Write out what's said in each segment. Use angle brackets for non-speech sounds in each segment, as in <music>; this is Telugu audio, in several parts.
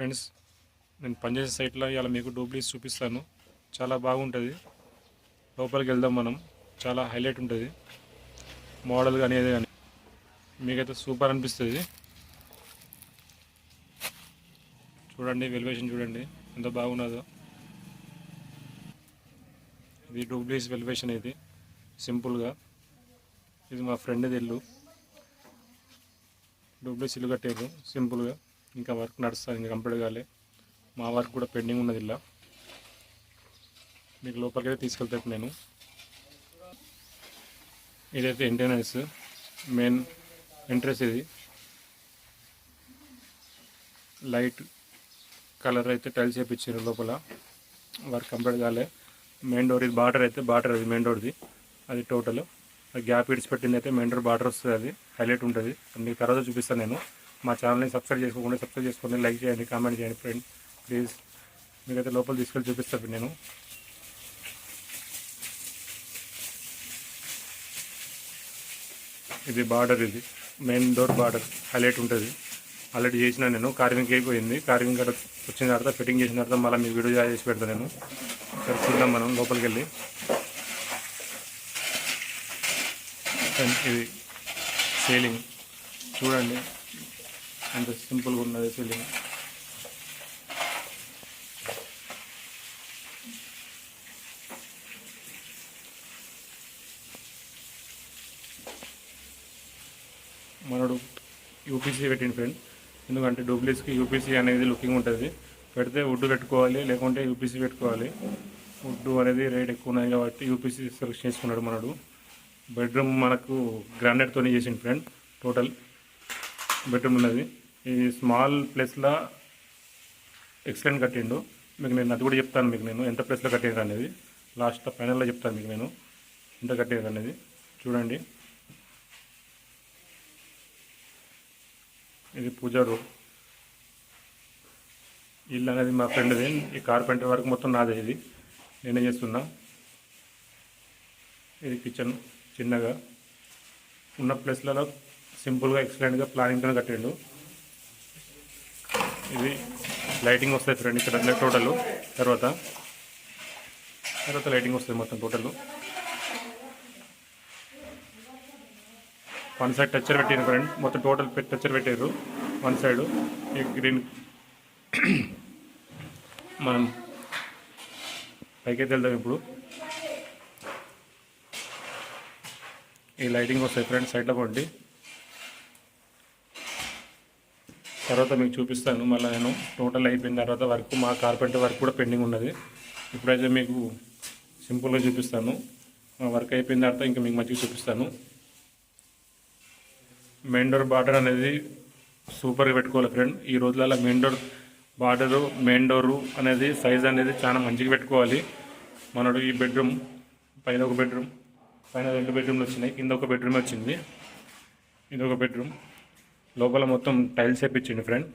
ఫ్రెండ్స్ నేను పనిచేసే సైట్లో ఇలా మీకు డూప్లీస్ చూపిస్తాను. చాలా బాగుంటుంది. లోపలికి వెళ్దాం మనం. చాలా హైలైట్ ఉంటుంది. మోడల్ కానీ ఏది కానీ మీకైతే సూపర్ అనిపిస్తుంది. చూడండి వెలివేషన్ చూడండి ఎంత బాగున్నదో. ఇది డూప్లీస్ వెలివేషన్ ఇది సింపుల్గా. ఇది మా ఫ్రెండ్ది ఇల్లు. డూప్లీస్ ఇల్లు కట్టారు సింపుల్గా. ఇంకా వర్క్ నడుస్తుంది ఇంకా కంప్లీట్ కాలే. మా వర్క్ కూడా పెండింగ్ ఉన్నది ఇలా. మీకు లోపలికి అయితే తీసుకెళ్తాను నేను. ఇదైతే ఎంటెనర్స్ మెయిన్ ఎంట్రెన్స్ ఇది. లైట్ కలర్ అయితే టైల్స్ చేయించారు లోపల. వర్క్ కంప్లీట్ కాలే. మెయిన్ డోర్ ఇది బార్డర్ అయితే బార్డర్ అది మెయిన్ డోర్ది. అది టోటల్. అది గ్యాప్ ఇడిచిపెట్టింది అయితే మెయిన్ డోర్ బార్డర్ వస్తుంది అది. హైలైట్ ఉంటుంది. మీకు తర్వాత చూపిస్తాను నేను. మా ఛానల్ని సబ్స్క్రైబ్ చేసుకోకుండా సబ్స్క్రైబ్ చేసుకోండి లైక్ చేయండి కామెంట్ చేయండి ఫ్రెండ్ ప్లీజ్ మీకైతే లోపల తీసుకెళ్ళి చూపిస్తాను నేను. ఇది బార్డర్ ఇది. Main door border. హైలైట్ ఉంటుంది. ఆల్రెడీ చేసిన నేను. కార్వింగ్ అయిపోయింది. కార్వింగ్ కాడ వచ్చిన తర్వాత ఫిట్టింగ్ చేసిన తర్వాత మళ్ళీ మీకు వీడియో చేసి పెడతాను నేను. సరే చూద్దాం మనం లోపలికి వెళ్ళి. ఇది సీలింగ్ చూడండి. ఎంత సింపుల్గా ఉన్నది ఫీలింగ్ మనడు యూపీసీ పెట్టింది ఫ్రెండ్ ఎందుకంటే డూప్లీస్కి యూపీసీ అనేది లుకింగ్ ఉంటుంది. పెడితే వుడ్ పెట్టుకోవాలి లేకుంటే యూపీసీ పెట్టుకోవాలి. వుడ్ అనేది రేట్ ఎక్కువ ఉన్నది కాబట్టి యూపీసీ సెలెక్ట్ చేసుకున్నాడు మనడు. బెడ్రూమ్ మనకు గ్రానైట్తోనే చేసింది ఫ్రెండ్ టోటల్ బెడ్రూమ్ ఉన్నది. ఈ స్మాల్ ప్లేస్లో ఎక్సలెంట్ కట్టిండు. మీకు నేను అది కూడా చెప్తాను మీకు నేను. ఎంత ప్లేస్లో కట్టేది అనేది. లాస్ట్ ఫైనల్లో చెప్తాను మీకు నేను. ఎంత కట్టేది అనేది. చూడండి. ఇది పూజా రూమ్ ఇల్లు అనేది మా ఫ్రెండ్ది. ఈ కార్పెంటర్ వరకు మొత్తం నాదే ఇది. నేనే చేస్తున్నా. ఇది కిచెన్ చిన్నగా. ఉన్న ప్లేస్లలో సింపుల్గా ఎక్సలెంట్గా ప్లానింగ్తో కట్టిండు. ఇది లైటింగ్ వస్తుంది ఫ్రెండ్ ఇక్కడ టోటల్. తర్వాత తర్వాత లైటింగ్ వస్తుంది మొత్తం టోటల్. వన్ సైడ్ టచ్చర్ పెట్టారు ఫ్రెండ్. మొత్తం టోటల్ టచ్చర్ పెట్టారు. వన్ సైడ్ ఈ గ్రీన్ <clears throat> మనం పైకైతే వెళ్దాం ఇప్పుడు. ఈ లైటింగ్ వస్తాయి ఫ్రెండ్ సైడ్లో కొండి తర్వాత మీకు చూపిస్తాను. మళ్ళీ నేను టోటల్ అయిపోయిన తర్వాత వర్క్ మా కార్పెంటర్ వర్క్ కూడా పెండింగ్ ఉన్నది. ఇప్పుడైతే మీకు సింపుల్గా చూపిస్తాను. మా వర్క్ అయిపోయిన తర్వాత ఇంకా మీకు మంచిగా చూపిస్తాను. మెయిన్ డోర్ బార్డర్ అనేది సూపర్గా పెట్టుకోవాలి ఫ్రెండ్ ఈ రోజులలో main door border main door అనేది సైజ్ అనేది చాలా మంచిగా పెట్టుకోవాలి. మనడు ఈ బెడ్రూమ్ పైన ఒక బెడ్రూమ్ పైన రెండు బెడ్రూమ్లు వచ్చినాయి. కింద ఒక బెడ్రూమ్ వచ్చింది. ఇది ఒక బెడ్రూమ్ లోపల మొత్తం టైల్స్ వేపించండి ఫ్రెండ్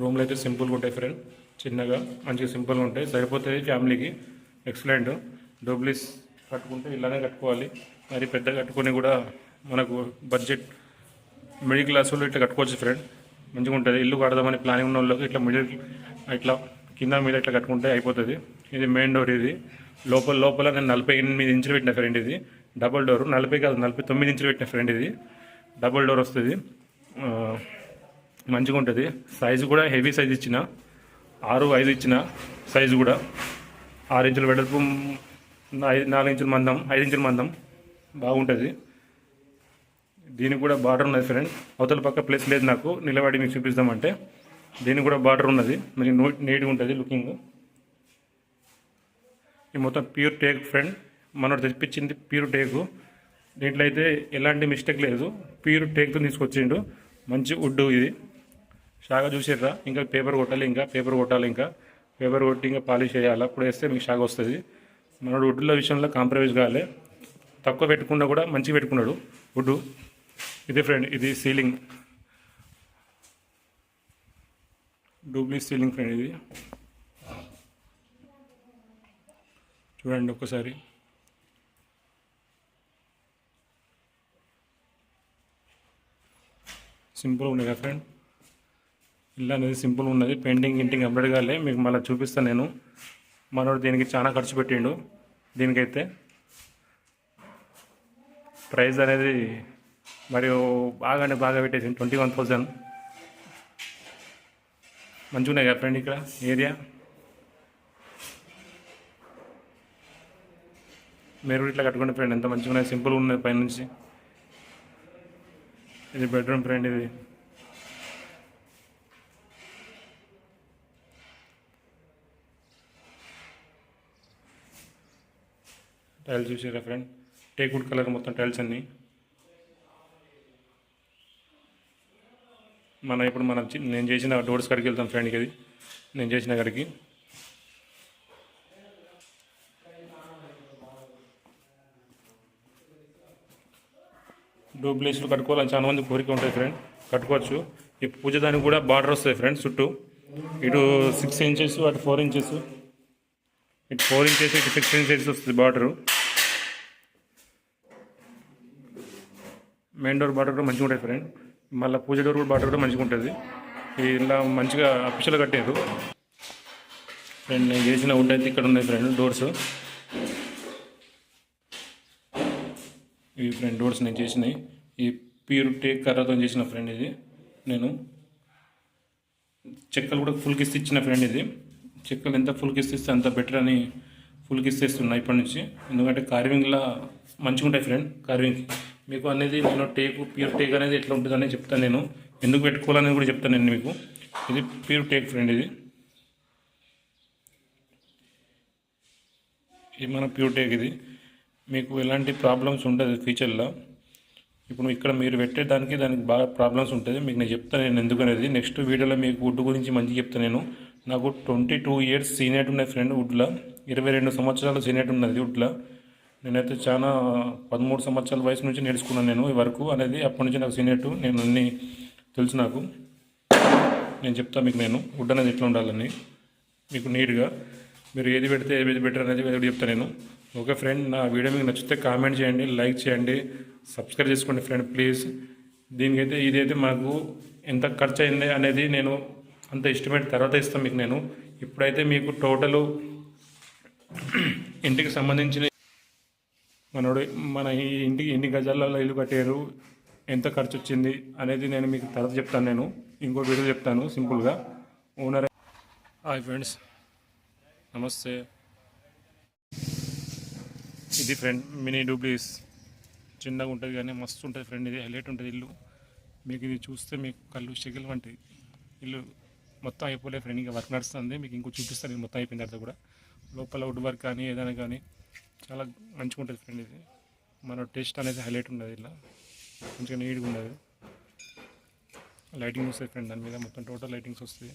రూమ్లు అయితే సింపుల్గా ఉంటాయి ఫ్రెండ్ చిన్నగా మంచిగా సింపుల్గా ఉంటాయి. సరిపోతుంది ఫ్యామిలీకి ఎక్సలెంట్. డూబ్లీస్ కట్టుకుంటే ఇలానే కట్టుకోవాలి. మరి పెద్ద కట్టుకొని కూడా మనకు బడ్జెట్ మిడిల్ క్లాస్ వాళ్ళు ఇట్లా కట్టుకోవచ్చు ఫ్రెండ్ మంచిగా ఉంటుంది. ఇల్లు కడదామని ప్లానింగ్ ఉన్న వాళ్ళకి ఇట్లా మిడిల్ ఇట్లా కింద మీద ఇట్లా కట్టుకుంటే అయిపోతుంది. ఇది మెయిన్ డోర్ ఇది. లోపల లోపల నేను నలభై ఎనిమిది ఇంచులు పెట్టిన ఫ్రెండ్ ఇది. డబుల్ డోర్ నలభై కాదు నలభై తొమ్మిది ఇంచులు పెట్టిన ఫ్రెండ్ ఇది. డబుల్ డోర్ వస్తుంది. మంచిగా ఉంటుంది. సైజు కూడా హెవీ సైజ్ ఇచ్చిన. ఆరు ఐదు ఇచ్చిన సైజు కూడా. ఆరు ఇంచుల వెడల్పు ఐదు నాలుగు ఇంచుల మందం ఐదు ఇంచుల మందం బాగుంటుంది. దీనికి కూడా బార్డర్ ఉన్నది ఫ్రెండ్. అవతల పక్క ప్లేస్ లేదు నాకు. నిలబడి మీకు చూపిస్తామంటే దీనికి కూడా బార్డర్ ఉన్నది. మరి నీట్గా ఉంటుంది లుకింగ్. ఇది మొత్తం ప్యూర్ టేక్ ఫ్రెండ్. మనోడు తెప్పించింది ప్యూర్ టేకు దీంట్లో అయితే ఎలాంటి మిస్టేక్ లేదు. ప్యూర్ టేక్తో తీసుకొచ్చిండు. మంచి వుడ్ ఇది. షాగ చూసిర్రా? ఇంకా పేపర్ కొట్టాలి ఇంకా పేపర్ కొట్టాలి ఇంకా పేపర్ కొట్టి ఇంకా పాలిష్ చేయాలి. అప్పుడు వేస్తే మీకు షాగ వస్తుంది. మనోడు వుడ్ల విషయంలో కాంప్రమైజ్ కావాలి తక్కువ పెట్టుకున్నా కూడా మంచిగా పెట్టుకున్నాడు వుడ్ ఇదే ఫ్రెండ్ ఇది సీలింగ్ డూప్లీ సీలింగ్ ఫ్రెండ్ ఇది. చూడండి ఒక్కసారి సింపుల్ ఉన్నాయి కదా ఫ్రెండ్ ఇల్లు అనేది సింపుల్ ఉన్నది. పెయింటింగ్ గింటింగ్ కంప్లీట్ కాలే మీకు మళ్ళీ చూపిస్తాను నేను. మనోడు దీనికి చాలా ఖర్చు పెట్టిండు. దీనికైతే ప్రైస్ అనేది మరియు బాగానే బాగా పెట్టేసి ట్వంటీ వన్ థౌజండ్ మంచిగా ఉన్నాయి కదా ఫ్రెండ్ ఇక్కడ? ఏరియా? మీరు కూడా ఇట్లా కట్టుకోండి ఫ్రెండ్ ఎంత మంచిగా ఉన్నాయి సింపుల్గా ఉన్నాయి పైనుంచి. ఇది బెడ్రూమ్ ఫ్రెండ్ ఇది. టైల్స్ చూసారా ఫ్రెండ్? టేకుడ్ కలర్ మొత్తం టైల్స్ అన్నీ. మనం ఇప్పుడు మనం నేను చేసిన డోర్స్ కాడికి వెళ్తాం ఫ్రెండ్కి అది నేను చేసిన కాడికి. డూప్లేస్లు కట్టుకోవాలని చాలా మంది కోరిక ఉంటుంది ఫ్రెండ్ కట్టుకోవచ్చు. ఈ పూజ దానికి కూడా బార్డర్ వస్తాయి ఫ్రెండ్ చుట్టూ. ఇటు సిక్స్ ఇంచెస్ అటు ఫోర్ ఇంచెస్ ఇటు ఫోర్ ఇంచెస్ ఇటు సిక్స్ ఇంచెస్ వస్తుంది బార్డరు. మెయిన్ డోర్ బార్డర్ కూడా మంచిగా ఉంటుంది ఫ్రెండ్ మళ్ళీ పూజ డోర్ కూడా బార్డర్ కూడా మంచిగా ఉంటుంది. ఇలా మంచిగా అఫిషియల్ కట్టారు. ఫ్రెండ్ నేను చేసిన వుడ్ అయితే ఇక్కడ ఉన్నాయి ఫ్రెండ్ డోర్స్ ఇవి ఫ్రెండ్ డోర్స్ నేను చేసినాయి. ఈ ప్యూర్ టేక్ కర్రతో చేసిన ఫ్రెండ్ ఇది. నేను చెక్కలు కూడా ఫుల్ కిస్తీ ఇచ్చిన ఫ్రెండ్ ఇది. చెక్కలు ఎంత ఫుల్ కిస్తీ ఇస్తే అంత బెటర్ అని ఫుల్ కిస్తీ ఇస్తున్నా ఇప్పటి నుంచి. ఎందుకంటే కార్వింగ్లా మంచిగా ఉంటాయి ఫ్రెండ్ కార్వింగ్ మీకు అనేది నేను టేక్ ప్యూర్ టేక్ అనేది ఎట్లా ఉంటుంది అనేది చెప్తాను నేను. ఎందుకు పెట్టుకోవాలనేది కూడా చెప్తాను నేను మీకు. ఇది ప్యూర్ టేక్ ఫ్రెండ్ ఇది. ఇది మన ప్యూర్ టేక్ ఇది. మీకు ఎలాంటి ప్రాబ్లమ్స్ ఉండదు ఫ్యూచర్లో ఇప్పుడు ఇక్కడ మీరు పెట్టేదానికి దానికి బాగా ప్రాబ్లమ్స్ ఉంటుంది. మీకు నేను చెప్తాను నేను ఎందుకనేది నెక్స్ట్ వీడియోలో మీకు వుడ్ గురించి మంచి చెప్తాను నేను. నాకు ట్వంటీ టూ ఇయర్స్ సీనియర్ ఉన్నాయి ఫ్రెండ్ వుడ్లో ఇరవై రెండు సంవత్సరాల సీనియర్ ఉన్నది వుడ్లో నేనైతే చాలా పదమూడు సంవత్సరాల వయసు నుంచి నేర్చుకున్నాను నేను ఈ వరకు అనేది. అప్పటి నుంచి నాకు సీనియర్ నేను అన్ని తెలుసు నాకు. నేను చెప్తాను మీకు నేను. వుడ్ అనేది ఎట్లా ఉండాలని. మీకు నీట్గా మీరు ఏది పెడితే ఏది బెటర్ అనేది చెప్తాను నేను. ఓకే ఫ్రెండ్ నా వీడియో మీకు నచ్చితే కామెంట్ చేయండి లైక్ చేయండి సబ్స్క్రైబ్ చేసుకోండి ఫ్రెండ్ ప్లీజ్. దీనికైతే ఇదైతే మాకు ఎంత ఖర్చు అయింది అనేది నేను అంత ఎస్టిమేట్ తర్వాత ఇస్తాను మీకు నేను. ఇప్పుడైతే మీకు టోటల్ ఇంటికి సంబంధించిన మనోడు మన ఈ ఇంటికి ఎన్ని గజాలలో ఇల్లు కట్టారు ఎంత ఖర్చు వచ్చింది అనేది నేను మీకు తర్వాత చెప్తాను నేను. ఇంకో వీడియో చెప్తాను సింపుల్గా. ఓనర్. Hi friends. నమస్తే. ఇది ఫ్రెండ్ మినీ డూబ్లీస్ చిన్నగా ఉంటుంది కానీ మస్తు ఉంటుంది ఫ్రెండ్ ఇది హైలైట్ ఉంటుంది ఇల్లు. మీకు ఇది చూస్తే మీకు కళ్ళు షెగిల్ వంటిది ఇల్లు మొత్తం అయిపోలే ఫ్రెండ్ ఇంకా వర్క్ నడుస్తుంది. మీకు ఇంకో చూపిస్తాను ఇది మొత్తం అయిపోయిన తర్వాత కూడా. లోపల వుడ్ వర్క్ కానీ ఏదైనా కానీ చాలా మంచిగా ఉంటుంది ఫ్రెండ్ ఇది. మన టేస్ట్ అనేది హైలైట్ ఉండదు ఇలా. మంచిగా నీట్గా ఉండదు. లైటింగ్ వస్తాయి ఫ్రెండ్ దాని మీద మొత్తం టోటల్ లైటింగ్స్ వస్తాయి.